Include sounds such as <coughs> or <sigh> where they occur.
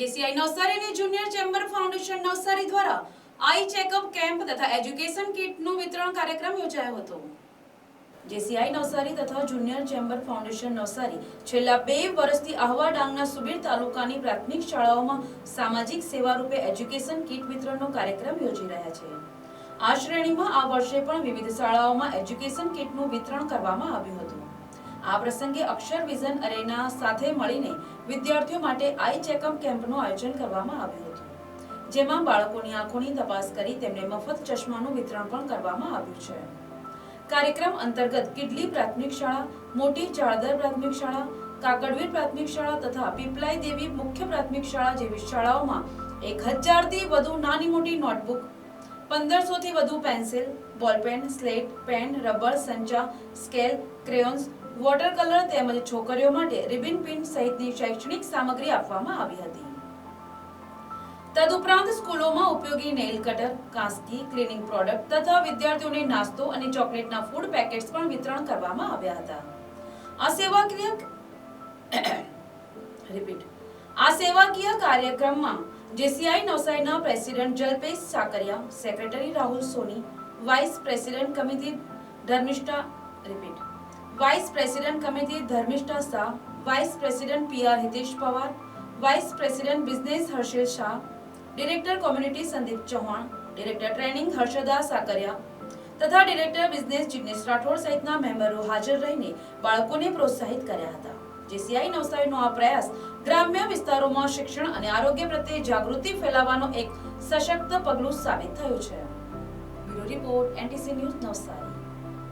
JCI અને junior chamber foundation Navsari દ્વારા eye checkup camp તથા એજ્યુકેશન કિટનું વિતરણ કાર્યક્રમ યોજાયો હતો. જેસીઆઈ નવસારી તથા જુનિયર ચેમ્બર ફાઉન્ડેશન નવસારી છેલ્લા બે વર્ષથી આહવા ડાંગના સુબીર તાલુકાની પ્રાથમિક શાળાઓમાં સામાજિક સેવા રૂપે એજ્યુકેશન કિટ વિતરણનો કાર્યક્રમ યોજી રહ્યા છે. આ શ્રેણીમાં આ વર્ષે પણ વિવિધ શાળાઓમાં એજ્યુકેશન કિટનું વિતરણ કરવામાં આવ્યું હતું. આ પ્રસંગે અક્ષર વિઝન અરેના સાથે મળીને વિદ્યાર્થીઓ માટે આઈ ચેકઅપ કેમ્પનું આયોજન કરવામાં આવ્યું હતું. જેમાં બાળકોની આંખોની તપાસ કરી તેમને મફત ચશ્માનું વિતરણ પણ કરવામાં આવ્યું છે. કાર્યક્રમ અંતર્ગત કિડલી પ્રાથમિક શાળા, મોટી ચાળદર પ્રાથમિક શાળા, કાકડવીર પ્રાથમિક શાળા તથા પીપલાઈ દેવી મુખ્ય પ્રાથમિક શાળા જેવી શાળાઓમાં એક હજારથી વધુ નાની મોટી નોટબુક પંદરસો થી વધુ pencil ball pen slate, pen, rubber, સંચા, scale, crayons, water colour તેમજ છોકરીઓ માટે રિબિન પિન સહિતની શૈક્ષણિક સામગ્રી આપવામાં આવી હતી. તદુપરાંત સ્કૂલોમાં ઉપયોગી નેઇલ કટર, કાંસકી, ક્લીનિંગ પ્રોડક્ટ તથા વિદ્યાર્થીઓને નાસ્તો અને ચોકલેટના ફૂડ પેકેટ્સ પણ વિતરણ કરવામાં આવ્યા હતા. આ સેવાકીય <coughs> રિપીટ. આ સેવાકીય કાર્યક્રમમાં જેસીઆઈ નવસારીના president Jalpesh Sakariya, secretary Rahul Soni, vice president committee Dharmishtha, repeat, vice president committee Dharmishtha Shah, vice president PR Hitesh Pawar, vice president business Harshil Shah, director community Sandeep Chauhan, director training Harshada Sakariya તથા director business Jignesh Rathod સહિતના મેમ્બરો હાજર રહીને બાળકોને પ્રોત્સાહિત કર્યા હતા. JCI નવસારીનો આ પ્રયાસ ગ્રામ્ય વિસ્તારોમાં શિક્ષણ અને આરોગ્ય પ્રત્યે જાગૃતિ ફેલાવવાનો એક સશક્ત પગલું સાબિત થયું છે. Bureau report, NTC news Navsari.